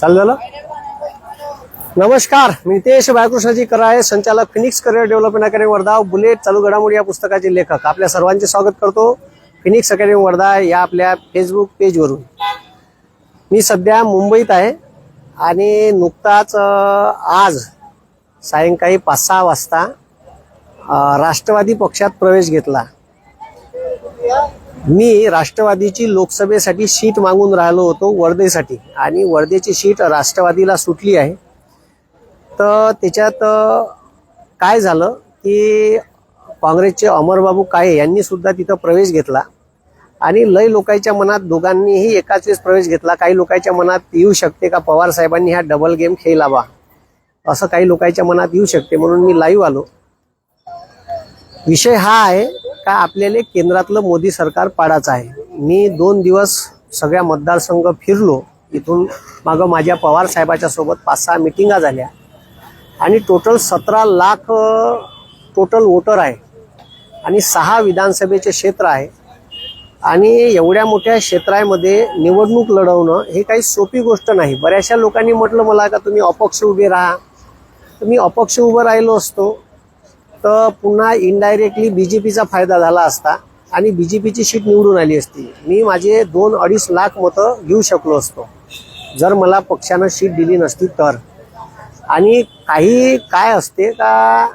चालू झालं? नमस्कार मी नितेश बाळकृष्णाजी कराय संचालक Phoenix career development academy Wardha bullet चालू घडामोडी या पुस्तकाचे लेखक. आपल्या सर्वांचे स्वागत करतो फिनिक्स अकॅडमी वर्धा या आपल्या फेसबुक पेजवरून मी सध्या मुंबईत आहे आणि नुकताच आज सायंकाळी पाच सहा वाजता राष्ट्रवादी पक्षात प्रवेश घेतला. मी राष्ट्रवादीची लोकसभेसाठी सीट मागून राहिलो होतो वर्धेसाठी. आणि वर्धेची सीट राष्ट्रवादीला सुटली आहे. तर त्याच्यात काय झालं की काँग्रेसचे अमरबाबू काळे यांनी सुद्धा तिथं प्रवेश घेतला. आणि लय लोकांच्या मनात दोघांनीही एकाच वेळेस प्रवेश घेतला. काही लोकांच्या मनात येऊ शकते का? पवार साहेबांनी हा डबल गेम खेळावा. असं काही लोकांच्या मनात येऊ शकते म्हणून मी लाईव्ह आलो. विषय हा आहे का आपल्याला केंद्रातलं मोदी सरकार पाडायचं आहे? मी दोन दिवस सगळ्या मतदारसंघ फिरलो. इथून मागं माझ्या पवार साहेबाच्या सोबत पाच सहा मिटिंगा झाल्या. आणि टोटल सतरा लाख टोटल वोटर आहे. आणि सहा विधानसभेचे क्षेत्र आहे. आणि एवढ्या मोठ्या क्षेत्रामध्ये निवडणूक लढवणं हे काही सोपी गोष्ट नाही. बऱ्याचशा लोकांनी म्हटलं मला का तुम्ही अपक्ष उभे राहा? तर मी अपक्ष उभं राहिलो असतो. तर पुन्हा इनडायरेक्टली बी जे पीचा फायदा झाला असता आणि बी जे पीची शीट निवडून आली असती. मी माझे दोन अडीच लाख मतं घेऊ शकलो असतो. जर मला पक्षानं शीट दिली नसती तर. आणि काही काय असते का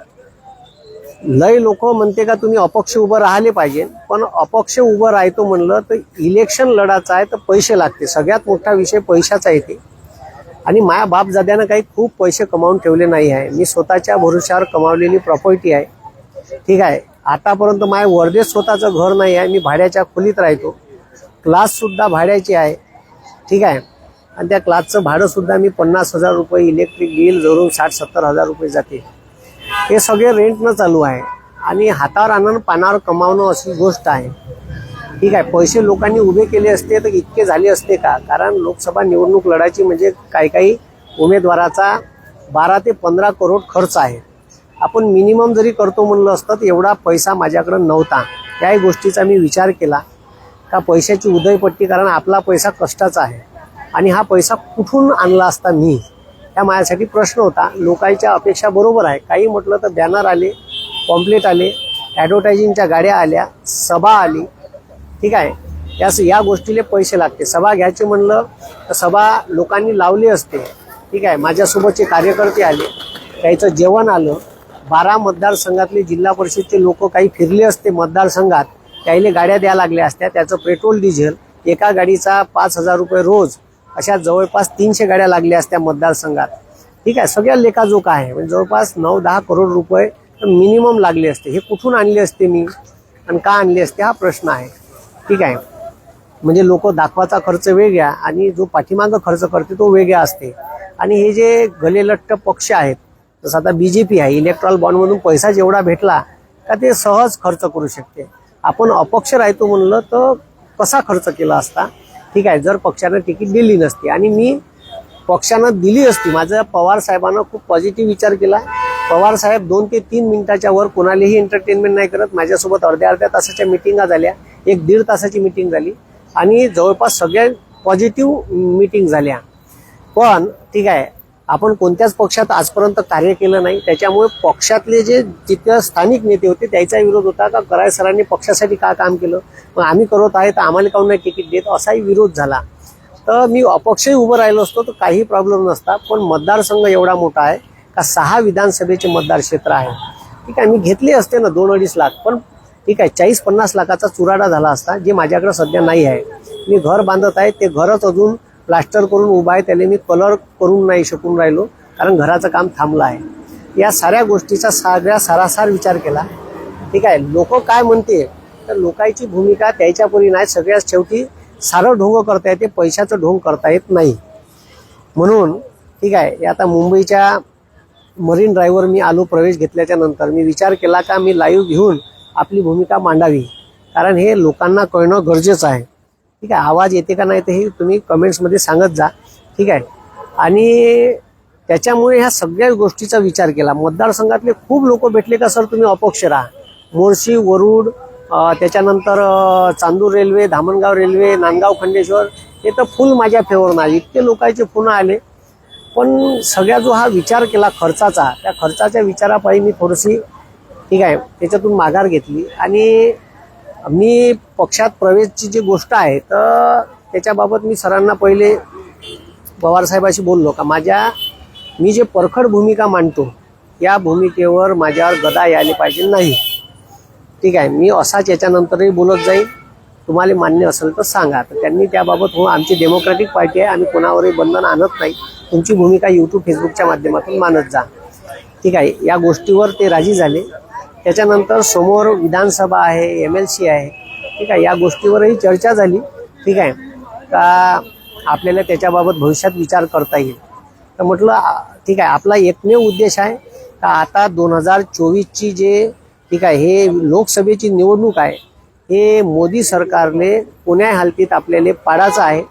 लय लोक म्हणते का तुम्ही अपक्ष उभं राहिले पाहिजे. पण अपक्ष उभं राहतो म्हणलं तर इलेक्शन लढायचं आहे तर पैसे लागते. सगळ्यात मोठा विषय पैशाचा येते आणि माया बापजाद्यानं काही खूप पैसे कमावून ठेवले नाही आहे. मी स्वतःच्या भरोश्यावर कमावलेली प्रॉपर्टी आहे. ठीक आहे. आतापर्यंत माझ्या वर्धेत स्वतःचं घर नाही आहे. मी भाड्याच्या खोलीत राहतो. क्लाससुद्धा भाड्याची आहे. ठीक आहे. आणि त्या क्लासचं भाडंसुद्धा मी पन्नास हजार रुपये इलेक्ट्रिक बिल धरून साठ सत्तर हजार रुपये जाते. हे सगळे रेंटनं चालू आहे. आणि हातावर आणून पानावर कमावणं अशी गोष्ट आहे. ठीक आहे पैसे लोकांनी उभे केले असते तर इतके झाले असते का? कारण लोकसभा निवडणूक लढायची म्हणजे काही काही उमेदवाराचा बारा ते पंधरा करोड खर्च आहे. आपण मिनिमम जरी करतो म्हणलं असतं तर एवढा पैसा माझ्याकडं नव्हता. त्याही गोष्टीचा मी विचार केला. का पैशाची उदयपट्टी कारण आपला पैसा कष्टाचा आहे. आणि हा पैसा कुठून आणला असता मी? ह्या माझ्यासाठी प्रश्न होता. लोकांच्या अपेक्षा बरोबर आहे. काही म्हटलं तर बॅनर आले पॉम्पलेट आले ॲडव्हर्टायझिंगच्या गाड्या आल्या सभा आली ठीक आहे? या या गोष्टीले पैसे लागते. सभा घ्यायचे म्हणलं तर सभा लोकांनी लावली असते. ठीक आहे? माझ्यासोबतचे कार्यकर्ते आले. त्याचं जेवण आलं. बारा मतदारसंघातले जिल्हा परिषदचे लोक काही फिरले असते मतदारसंघात. त्याईले गाड्या द्या लागल्या असत्या. त्याचं पेट्रोल डिझेल एका गाडीचा पाच हजार रुपये रोज अशा जवळपास तीनशे गाड्या लागल्या असत्या मतदारसंघात. ठीक आहे? सगळ्या लेखाजोखा आहे. म्हणजे जवळपास नऊ दहा करोड रुपये मिनिमम लागले असते. हे कुठून आणले असते मी? आणि का आणले असते? हा प्रश्न आहे. ठीक आहे. म्हणजे लोक दाखवाचा खर्च वेगळा आणि जो पाठीमागं खर्च करते तो वेगळा असते. आणि हे जे गलेलट्ट पक्ष आहेत जसं आता बी जे पी आहे इलेक्ट्रॉल बॉन्डमधून पैसा जेवढा भेटला का ते सहज खर्च करू शकते. आपण अपक्ष राहतो म्हणलं तर कसा खर्च केला असता? ठीक आहे जर पक्षानं तिकीट दिली नसती आणि मी पक्षानं दिली असती माझं पवार साहेबांना खूप पॉझिटिव्ह विचार केला पवार साहेब दोन ते तीन मिनिटाच्या वर कोणालाही एंटरटेनमेंट नाही करत. माझ्यासोबत अर्ध्या अर्ध्या तासाच्या मिटिंगा झाल्या. एक दीड तासाची मिटिंग झाली. आणि जवळपास सगळ्या पॉझिटिव्ह मिटिंग झाल्या. पण ठीक आहे आपण कोणत्याच पक्षात आजपर्यंत कार्य केलं नाही. त्याच्यामुळे पक्षातले जे जिथं स्थानिक नेते होते त्याचा विरोध होता का? कराय सरांनी पक्षासाठी का काम केलं? मग आम्ही करत आहे तर आम्हाला काहून नाही तिकीट देत? असाही विरोध झाला. तर मी अपक्षही उभं राहिलो असतो तर काही प्रॉब्लेम नसता पण मतदारसंघ एवढा मोठा आहे का सहा विधानसभेचे मतदार क्षेत्र आहे. ठीक आहे मी घेतले असते ना दोन अडीच लाख पण ठीक आहे चाळीस पन्नास लाखाचा चुराडा झाला असता जे माझ्याकडे सध्या नाही आहे. मी घर बांधत आहे ते घरच अजून प्लास्टर करून उभा आहे त्याला मी कलर करून नाही शकून राहिलो कारण घराचं काम थांबलं आहे. या साऱ्या गोष्टीचा सगळ्या सारासार विचार केला. ठीक आहे लोक काय म्हणते? तर लोकांची भूमिका त्याच्यापरी नाही सगळ्यात शेवटी सारं ढोंग करता येते पैशाचं ढोंग करता येत नाही. म्हणून ठीक आहे आता मुंबईच्या मरीन ड्राईव्हवर मी आलो प्रवेश घेतल्याच्या नंतर मी विचार केला का मी लाईव्ह घेऊन आपली भूमिका मांडावी. कारण हे लोकांना कळणं गरजेचं आहे. ठीक आहे आवाज येते का नाही ते हे तुम्ही कमेंट्समध्ये सांगत जा. ठीक आहे आणि त्याच्यामुळे ह्या सगळ्या गोष्टीचा विचार केला. मतदारसंघातले खूप लोक भेटले का सर तुम्ही अपक्ष राहा. मोर्शी वरुड त्याच्यानंतर चांदूर रेल्वे धामणगाव रेल्वे नांदगाव खंडेश्वर हे तर फुल माझ्या फेवर नाही इतके लोकांचे पुन्हा आले. पण सगळ्या जो हा विचार केला खर्चाचा त्या खर्चाच्या विचारापायी मी थोडीशी ठीक आहे त्याच्यातून माघार घेतली. आणि मी पक्षात प्रवेशची जी गोष्ट आहे तर त्याच्याबाबत मी सरांना पहिले पवारसाहेबाशी बोललो का माझ्या मी जे परखड भूमिका मांडतो या भूमिकेवर माझ्यावर गदा यायला पाहिजे नाही. ठीक आहे मी असाच याच्यानंतरही बोलत जाईन. तुम्हाला मान्य असेल तर सांगा. तर त्यांनी त्याबाबत हो आमची डेमोक्रॅटिक पार्टी आहे आम्ही कोणावरही बंधन आणत नाही. तुमची भूमिका यूट्यूब फेसबुकच्या माध्यमातून मानत जा. ठीक आहे? या गोष्टीवर ते राजी झाले. त्याच्यानंतर समोर विधानसभा आहे एम एल सी आहे. ठीक आहे? या गोष्टीवरही चर्चा झाली. ठीक आहे? का आपल्याला त्याच्याबाबत भविष्यात विचार करता येईल? तर म्हटलं ठीक आहे. आपला एकमेव उद्देश आहे का आता दोन हजार चोवीसची जे ठीक आहे हे लोकसभेची निवडणूक आहे हे मोदी सरकारने पुण्या हालतीत आपल्याला पाडायचं आहे.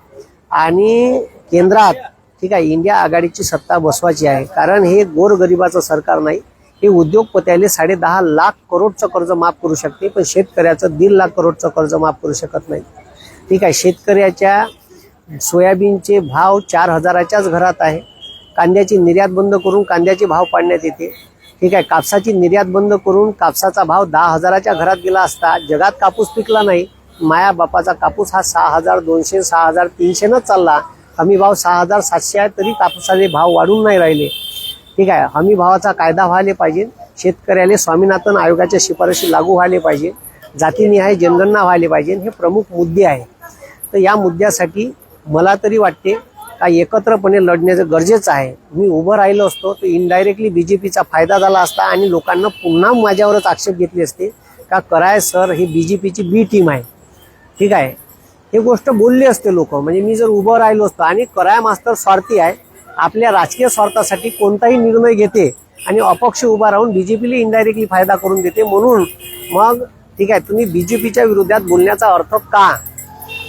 आणि केंद्रात ठीक आहे इंडिया आघाडीची सत्ता बसवायची आहे. कारण हे गोरगरिबाचं सरकार नाही. हे उद्योगपत्याले साडे दहा लाख करोडचं कर्ज माफ करू शकते पण शेतकऱ्याचं दीड लाख करोडचं कर्ज माफ करू शकत नाही. ठीक आहे शेतकऱ्याच्या सोयाबीनचे भाव चार हजाराच्याच घरात आहे. कांद्याची निर्यात बंद करून कांद्याचे भाव पाडण्यात येते. ठीक आहे कापसाची निर्यात बंद करून कापसाचा भाव दहा हजाराच्या घरात गेला असता जगात कापूस पिकला नाही माया बापाचा कापूस हा सहा हजार दोनशे सहा हजार तीनशेनंच चालला. हमी भाव सहा हजार सातशे आहे तरी कापसाचे भाव वाढून नाही राहिले. ठीक आहे हमी भावाचा कायदा व्हायला पाहिजे. शेतकऱ्याला स्वामीनाथन आयोगाच्या शिफारशी लागू व्हायला पाहिजे. जातीनिहाय जनगणना व्हायला पाहिजे. हे प्रमुख मुद्दे आहेत. तर या मुद्द्यासाठी मला तरी वाटते का एकत्रपणे लढण्याचं गरजेचं आहे? मी उभं राहिलो असतो तर इनडायरेक्टली बी जे पीचा फायदा झाला असता आणि लोकांना पुन्हा माझ्यावरच आक्षेप घेतले असते का कराय सर ही बी जे पीची बी टीम आहे. ठीक आहे? हे गोष्ट बोलली असते लोक. म्हणजे मी जर उभं राहिलो असतो आणि कराय मास्तर स्वार्थी आहे आपल्या राजकीय स्वार्थासाठी कोणताही निर्णय घेते आणि अपक्ष उभा राहून बी जे पीला इनडायरेक्टली फायदा करून देते म्हणून मग ठीक आहे तुम्ही बी जे पीच्या विरोधात बोलण्याचा अर्थ का?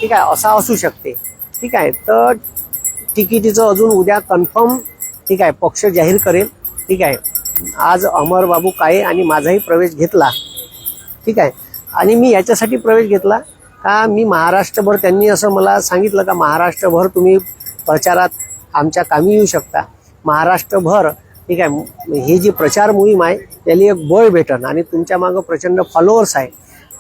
ठीक आहे असा असू शकते. ठीक आहे तर तिकिटीचं अजून उद्या कन्फर्म ठीक आहे पक्ष जाहीर करेल. ठीक आहे. आज अमर बाबू काळे आणि माझाही प्रवेश घेतला. ठीक आहे. आणि मी याच्यासाठी प्रवेश घेतला का मी महाराष्ट्रभर त्यांनी असं मला सांगितलं का महाराष्ट्रभर तुम्ही प्रचारात आमच्या कामी येऊ शकता. महाराष्ट्रभर ठीक आहे ही जी प्रचार मोहीम आहे त्याला एक बळ भेटन आणि तुमच्या मागं प्रचंड फॉलोअर्स आहे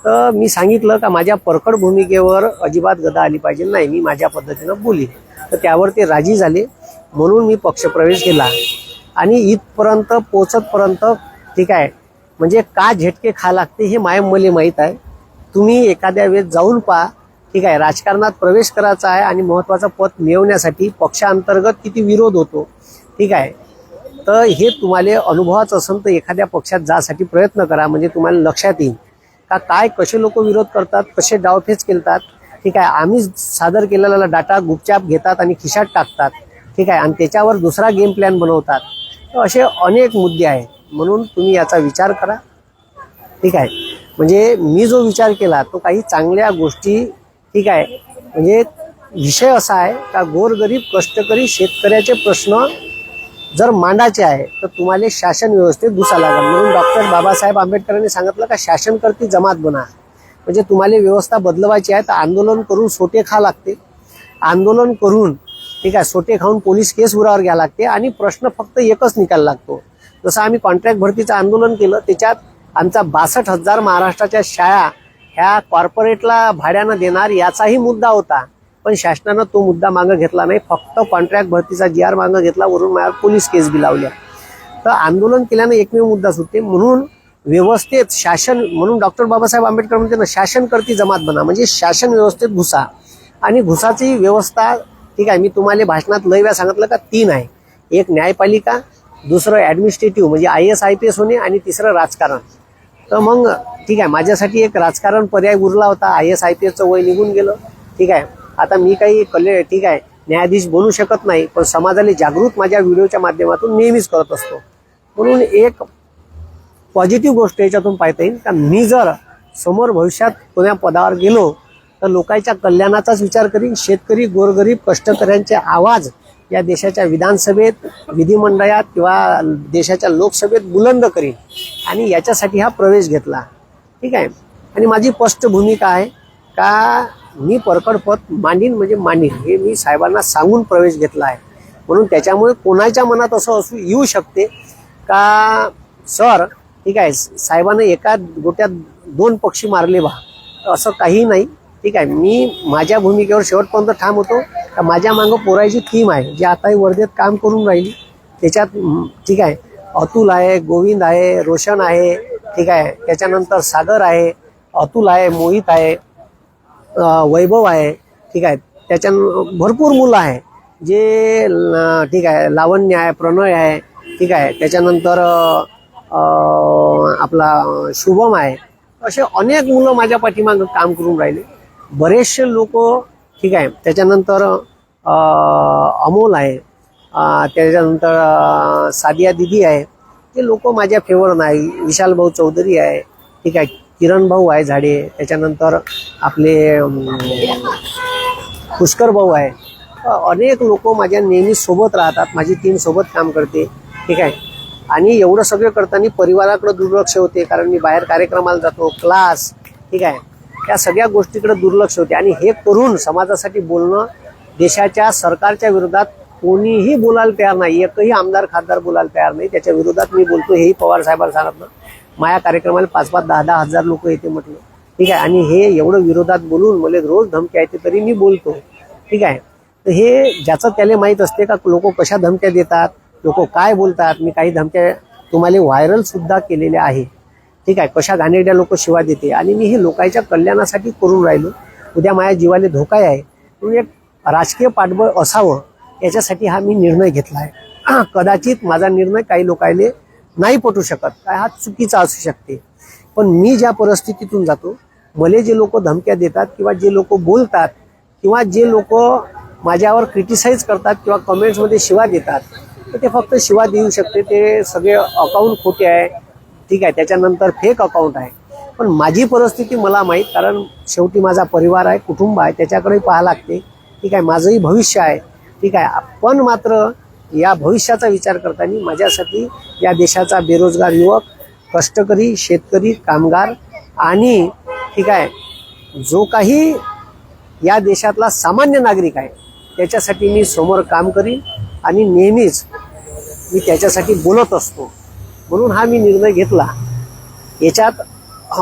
तर मी सांगितलं का माझ्या परखड भूमिकेवर अजिबात गदा आली पाहिजे नाही. मी माझ्या पद्धतीनं बोली तर त्यावर ते राजी झाले. म्हणून मी पक्षप्रवेश केला. आणि इथपर्यंत पोचतपर्यंत ठीक आहे म्हणजे का झटके खा लागते हे माय मले माहीत आहे. तुम्ही एखाद्या वेळेस जाऊन पहा. ठीक आहे राजकारणात प्रवेश करायचा आहे आणि महत्त्वाचं पद मिळवण्यासाठी पक्षांतर्गत किती विरोध होतो. ठीक आहे. तर हे तुम्हाला अनुभवाचं असेल तर एखाद्या पक्षात जासाठी प्रयत्न करा. म्हणजे तुम्हाला लक्षात येईल. का काय कसे लोक विरोध करतात कसे डावफेच केलतात ठीक आहे आम्ही सादर केलेला डाटा गुपचाप घेतात आणि खिशात टाकतात ठीक आहे आणि त्याच्यावर दुसरा गेम प्लॅन बनवतात. तर असे अनेक मुद्दे आहेत. म्हणून तुम्ही याचा विचार करा. ठीक आहे. म्हणजे मी जो विचार केला तो काही चांगल्या गोष्टी ठीक आहे म्हणजे विषय असा आहे का गोरगरीब कष्टकरी शेतकऱ्याचे प्रश्न जर मांडायचे आहे तर तुम्हाला शासन व्यवस्थेत घुसा लागेल. म्हणून डॉक्टर बाबासाहेब आंबेडकरांनी सांगितलं का शासन करती जमात बना म्हणजे तुम्हाला व्यवस्था बदलवायची आहे तर आंदोलन करून सोटे खा लागते. आंदोलन करून ठीक आहे सोटे खाऊन पोलीस केस उरावर घ्या लागते आणि प्रश्न फक्त एकच निकाल लागतो. जसं आम्ही कॉन्ट्रॅक्ट भरतीचं आंदोलन केलं त्याच्यात आमचा बासष्ट हजार महाराष्ट्राच्या शाळा ह्या कॉर्पोरेटला भाड्यानं देणार याचाही मुद्दा होता. पण शासनानं तो मुद्दा मागं घेतला नाही. फक्त कॉन्ट्रॅक्ट भरतीचा जी आर मागं घेतला. वरून माझ्यावर पोलीस केस बी लावल्या तर आंदोलन केल्यानं एकमेव मुद्दा सुटते. म्हणून व्यवस्थेत शासन म्हणून डॉक्टर बाबासाहेब आंबेडकर म्हणते ना शासन करती जमात बना. म्हणजे शासन व्यवस्थेत घुसा. आणि घुसाची व्यवस्था ठीक आहे मी तुम्हाला भाषणात लय वेळा सांगितलं का तीन आहे एक न्यायपालिका दुसरं ॲडमिनिस्ट्रेटिव्ह म्हणजे I S I P S होणे आणि तिसरं राजकारण. तर मग ठीक आहे माझ्यासाठी एक राजकारण पर्याय उरला होता. आय एस आय पी एसचं वय निघून गेलं. ठीक आहे आता मी काही कले ठीक आहे. न्यायाधीश बनू शकत नाही पण समाजाला जागृत माझ्या व्हिडिओच्या माध्यमातून नेहमीच करत असतो. म्हणून एक पॉझिटिव्ह गोष्ट याच्यातून पाहता येईल का मी जर समोर भविष्यात कोण्या पदावर गेलो तर लोकांच्या कल्याणाचाच विचार करीन. शेतकरी गोरगरीब कष्टकऱ्यांचे आवाज या देशाच्या विधानसभेत विधिमंडळात किंवा देशाच्या लोकसभेत बुलंद करीन. आणि याच्यासाठी हा प्रवेश घेतला. ठीक आहे? आणि माझी स्पष्ट भूमिका आहे का मी परकडपत मानीन म्हणजे मानीन. हे मी साहेबांना सांगून प्रवेश घेतला आहे. म्हणून त्याच्यामुळे कोणाच्या मनात असं असू येऊ शकते. का सर ठीक आहे साहेबानं एका गोट्यात दोन पक्षी मारले बा. असं काही नाही. ठीक आहे मी माझ्या भूमिकेवर शेवटपर्यंत ठाम होतो. का माझ्या मागं पोरायची टीम आहे जी आताही वर्धेत काम करून राहिली. त्याच्यात ठीक आहे अतुल आहे गोविंद आहे रोशन आहे ठीक आहे त्याच्यानंतर सागर आहे अतुल आहे मोहित आहे. वैभव आहे ठीक आहे. त्याच्या भरपूर मुलं आहे जे ठीक आहे लावण्य आहे प्रणय आहे ठीक आहे. त्याच्यानंतर आपला शुभम आहे. असे अनेक मुलं माझ्या पाठीमागं काम करून राहिले. बरेचसे लोक ठीक आहे. त्याच्यानंतर अमोल आहे. त्याच्यानंतर सादिया दिदी आहे. ते लोक माझ्या फेवर नाही. विशाल भाऊ चौधरी आहे ठीक आहे. किरण भाऊ आहे झाडे त्याच्यानंतर आपले पुष्कर भाऊ आहे. अनेक लोक माझ्या नेहमी सोबत राहतात माझी टीम सोबत काम करते ठीक आहे? आणि एवढं सगळं करताना परिवाराकडे दुर्लक्ष होते कारण मी बाहेर कार्यक्रमाला जातो क्लास ठीक आहे? या सगळ्या गोष्टीकडे दुर्लक्ष होते. आणि हे करून समाजासाठी बोलणं देशाच्या सरकारच्या विरोधात कोणीही बोलायला तयार नाही. एकही आमदार खासदार बोलायला तयार नाही. त्याच्या विरोधात मी बोलतो हेही पवार साहेबांना सांगितलं माया कार्यक्रमाला पाच पाच दहा दहा हजार लोक येते म्हटलं. ठीक आहे आणि हे एवढं विरोधात बोलून मला रोज धमक्या येते तरी मी बोलतो. ठीक आहे तर हे ज्याचं त्याला माहीत असते का लोक कशा धमक्या देतात लोक काय बोलतात मी काही धमक्या तुम्हाला व्हायरल सुद्धा केलेल्या आहे. ठीक आहे कशा घाणेरड्या लोक शिवा देते. आणि मी हे लोकांच्या कल्याणासाठी करून राहिलो. उद्या माझ्या जीवाला धोका आहे. म्हणून एक राजकीय पाठबळ असावं याच्यासाठी हा मी निर्णय घेतला आहे. कदाचित माझा निर्णय काही लोकायले नाही पटू शकत. काय हा चुकीचा असू शकते. पण मी ज्या परिस्थितीतून जातो मला जे लोक धमक्या देतात किंवा जे लोक बोलतात किंवा जे लोक माझ्यावर क्रिटिसाइज करतात किंवा कमेंट्समध्ये शिवा देतात तर ते फक्त शिवा देऊ शकते. ते सगळे अकाउंट खोटे आहे. ठीक आहे त्याच्यानंतर फेक अकाउंट आहे. पण माझी परिस्थिती मला माहीत कारण शेवटी माझा परिवार आहे कुटुंब आहे त्याच्याकडेही पाहा लागते. ठीक आहे माझंही भविष्य आहे. ठीक आहे पण मात्र या भविष्याचा विचार करताना माझ्यासाठी या देशाचा बेरोजगार युवक कष्टकरी शेतकरी कामगार आणि ठीक आहे जो काही या देशातला सामान्य नागरिक आहे त्याच्यासाठी मी समोर काम करीन आणि नेहमीच मी त्याच्यासाठी बोलत असतो. म्हणून हा मी निर्णय घेतला. याच्यात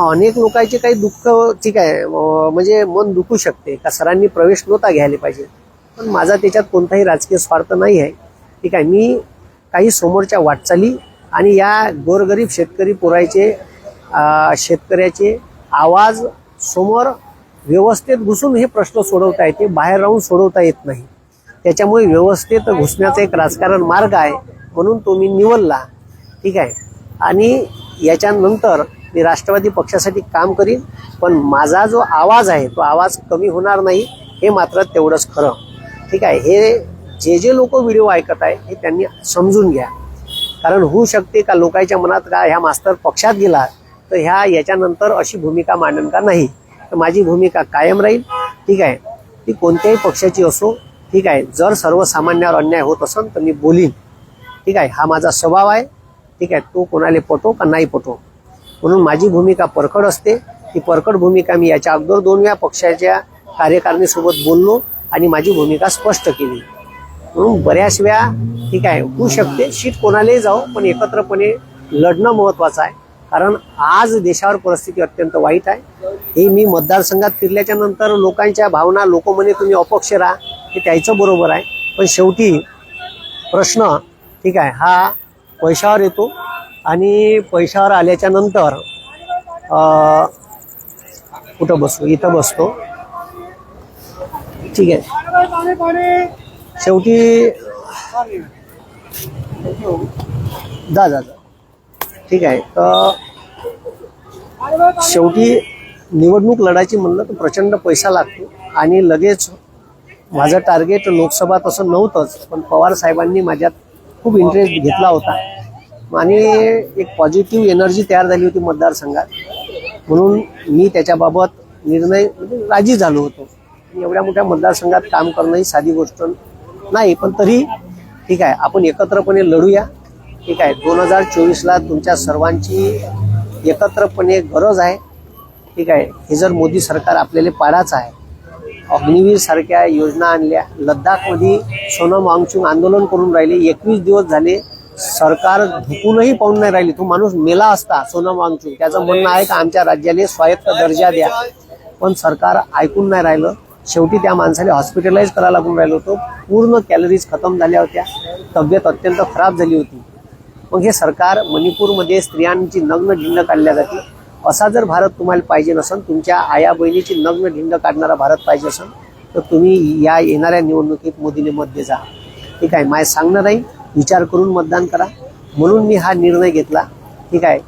अनेक लोकांचे काही दुःख ठीक आहे म्हणजे मन दुखू शकते. का सरांनी प्रवेश नव्हता घ्यायला पाहिजे. पण माझा त्याच्यात कोणताही राजकीय स्वार्थ नाही आहे. ठीक आहे. मी काही समोरच्या वाटचाली आणि या गोरगरीब शेतकरी पुरायचे शेतकऱ्याचे आवाज समोर व्यवस्थेत घुसून हे प्रश्न सोडवता येते बाहेर राहून सोडवता येत नाही. त्याच्यामुळे व्यवस्थेत घुसण्याचा एक राजकारण मार्ग आहे म्हणून तो मी निवडला. ठीक आहे. आणि याच्यानंतर मी राष्ट्रवादी पक्षासाठी काम करीन पण माझा जो आवाज आहे तो आवाज कमी होणार नाही हे मात्र तेवढंच खरं. ठीक आहे. हे जे जे लोक व्हिडिओ ऐकत आहे हे त्यांनी समजून घ्या. कारण होऊ शकते का लोकांच्या मनात का ह्या मास्तर पक्षात गेला तर ह्या याच्यानंतर अशी भूमिका मांडन का नाही? तर माझी भूमिका कायम राहील. ठीक आहे? ती कोणत्याही पक्षाची असो ठीक आहे? जर सर्वसामान्यावर अन्याय होत असेल तर मी बोलीन. ठीक आहे? हा माझा स्वभाव आहे. ठीक आहे? तो कोणाला पटो का नाही पटो? म्हणून माझी भूमिका परखड असते. ती परखड भूमिका मी याच्या अगोदर दोन वेळा पक्षाच्या कार्यकारिणीसोबत बोललो आणि माझी भूमिका स्पष्ट केली. म्हणून बऱ्याच वेळा ठीक आहे होऊ शकते. शीट कोणालाही जाऊ पण एकत्रपणे लढणं महत्वाचं आहे. कारण आज देशावर परिस्थिती अत्यंत वाईट आहे. हे मी मतदारसंघात फिरल्याच्या नंतर लोकांच्या भावना लोक म्हणे तुम्ही अपक्ष राहा हे त्याचं बरोबर आहे. पण शेवटी प्रश्न ठीक आहे हा पैशावर येतो आणि पैशावर आल्याच्यानंतर कुठं बसतो इथं बसतो. ठीक आहे. शेवटी जा जा ठीक आहे. तर शेवटी निवडणूक लढायची म्हणलं तर प्रचंड पैसा लागतो आणि लगेच माझं टार्गेट लोकसभा तसं नव्हतंच पण पवार साहेबांनी माझ्यात खूप इंटरेस्ट घेतला होता. आणि एक पॉझिटिव्ह एनर्जी तयार झाली होती मतदारसंघात. म्हणून मी त्याच्याबाबत निर्णय राजी झालो होतो. एवढ्या मोठ्या मतदारसंघात काम करणं ही साधी गोष्ट नाही पण तरी ठीक आहे आपण एकत्रपणे लढूया. ठीक आहे दोन हजार चोवीसला तुमच्या सर्वांची एकत्रपणे गरज आहे. ठीक आहे हे जर मोदी सरकार आपल्याला पाडायचं आहे अग्निवीर सारख्या योजना आणल्या लद्दाखमध्ये सोनम वांगचुंग आंदोलन करून राहिले एकवीस दिवस झाले सरकार झुकूनही पाहून नाही राहिली. तो माणूस मेला असता सोनम वांगचुंग त्याचं म्हणणं आहे का आमच्या राज्याला स्वायत्त दर्जा द्या. पण सरकार ऐकून नाही राहिलं. शेवटी त्या माणसाला हॉस्पिटलाइज करायला लागून राहिलो होतो. पूर्ण कॅलरीज खतम झाल्या होत्या. तब्येत अत्यंत खराब झाली होती. मग हे सरकार मणिपूरमध्ये स्त्रियांची नग्न ढिंड काढल्या जाते असा जर भारत तुम्हाला पाहिजे नसन तुमच्या आया बहिणीची नग्न ढिंड काढणारा भारत पाहिजे असेल तर तुम्ही या येणाऱ्या निवडणुकीत मोदीने मत दे जा. ठीक आहे माय सांगणं नाही विचार करून मतदान करा. म्हणून मी हा निर्णय घेतला. ठीक आहे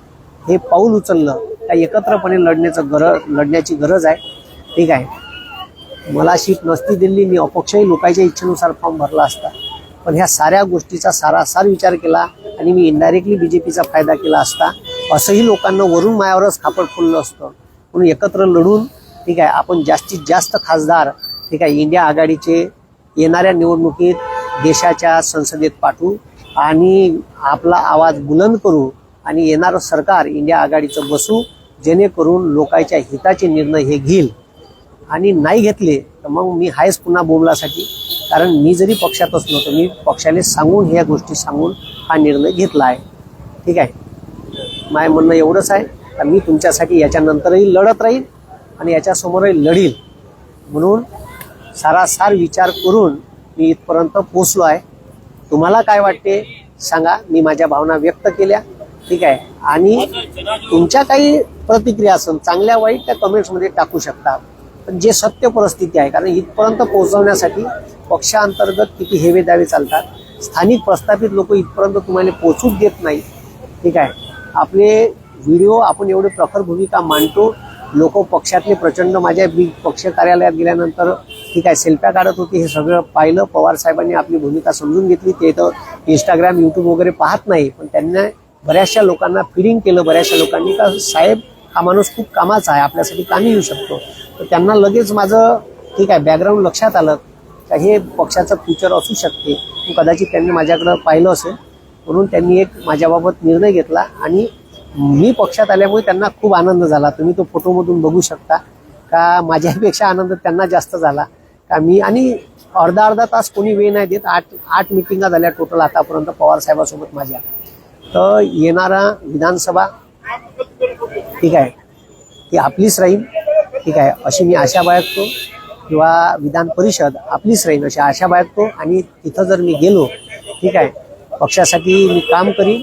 हे पाऊल उचललं का एकत्रपणे लढण्याचं गरज लढण्याची गरज आहे. ठीक आहे मला सीट नसती दिली मी अपक्षही लोकांच्या इच्छेनुसार फॉर्म भरला असता. पण ह्या साऱ्या गोष्टीचा सारासार विचार केला आणि मी इनडायरेक्टली बीजेपीचा फायदा केला असता. असंही लोकांना वरून मायावरच खापड फुललं असतं. म्हणून एकत्र लढून ठीक आहे आपण जास्तीत जास्त खासदार ठीक आहे इंडिया आघाडीचे येणाऱ्या निवडणुकीत देशाच्या संसदेत पाठवू आणि आपला आवाज बुलंद करू आणि येणारं सरकार इंडिया आघाडीचं बसू जेणेकरून लोकांच्या हिताचे निर्णय हे घेईल. आणि नाही घेतले तर मग मी आहेच पुन्हा बोबलासाठी. कारण मी जरी पक्षात असलो तर मी पक्षाने सांगून ह्या गोष्टी सांगून हा निर्णय घेतला आहे. ठीक आहे? माय म्हणणं एवढंच आहे. तर मी तुमच्यासाठी याच्यानंतरही लढत राहील आणि याच्यासमोरही लढील. म्हणून सारासार विचार करून मी इथपर्यंत पोचलो आहे. तुम्हाला काय वाटते सांगा. मी माझ्या भावना व्यक्त केल्या. ठीक आहे? आणि तुमच्या काही प्रतिक्रिया असेल चांगल्या वाईट त्या कमेंट्समध्ये टाकू शकता. पण जे सत्य परिस्थिती आहे कारण इथपर्यंत पोहोचवण्यासाठी पक्षांतर्गत किती हेवे दावे चालतात स्थानिक प्रस्थापित लोक इथपर्यंत तुम्हाला पोचूच देत नाही. ठीक आहे? आपले व्हिडिओ आपण एवढे प्रखर भूमिका मांडतो. लोक पक्षातले प्रचंड माझ्या बी पक्ष कार्यालयात गेल्यानंतर ठीक आहे सेल्फ्या काढत होती हे सगळं पाहिलं. पवार साहेबांनी आपली भूमिका समजून घेतली. ते तर इंस्टाग्राम युट्यूब वगैरे पाहत नाही पण त्यांना बऱ्याचशा लोकांना फिडिंग केलं. बऱ्याचशा लोकांनी का साहेब हा माणूस खूप कामाचा आहे. आपल्यासाठी कामी येऊ शकतो? तर त्यांना लगेच माझं ठीक आहे बॅकग्राऊंड लक्षात आलं. का हे पक्षाचं फ्युचर असू शकते. कदाचित त्यांनी माझ्याकडं पाहिलं असेल. म्हणून त्यांनी एक माझ्याबाबत निर्णय घेतला आणि मी पक्षात आल्यामुळे त्यांना खूप आनंद झाला. तुम्ही तो फोटोमधून बघू शकता. का माझ्यापेक्षा आनंद त्यांना जास्त झाला. का मी आणि अर्धा अर्धा तास कोणी वेळ नाही देत. आठ आठ मिटिंगा झाल्या टोटल आतापर्यंत पवार साहेबासोबत माझ्या. तर येणारा विधानसभा ठीक आहे ती आपलीच राहील. ठीक आहे. अशी मी आशा बाळगतो. किंवा विधान परिषद आपलीच राहील अशी आशा बाळगतो. आणि तिथं जर मी गेलो ठीक आहे पक्षासाठी मी काम करीन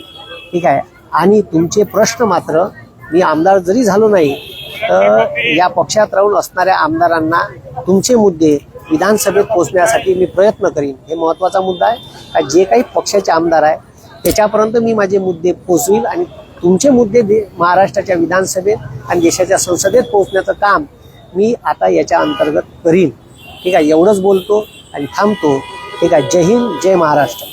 ठीक आहे. आणि तुमचे प्रश्न मात्र मी आमदार जरी झालो नाही तर या पक्षात राहून असणाऱ्या आमदारांना तुमचे मुद्दे विधानसभेत पोहोचण्यासाठी मी प्रयत्न करीन. हे महत्त्वाचा मुद्दा आहे. का जे काही पक्षाचे आमदार आहे त्याच्यापर्यंत मी माझे मुद्दे पोचवील आणि तुमचे मुद्दे दे महाराष्ट्राच्या विधानसभेत आणि देशाच्या संसदेत पोहोचण्याचं काम मी आता याच्या अंतर्गत करीन. ठीक आहे? एवढंच बोलतो आणि थांबतो. ठीक आहे? जय हिंद जय महाराष्ट्र.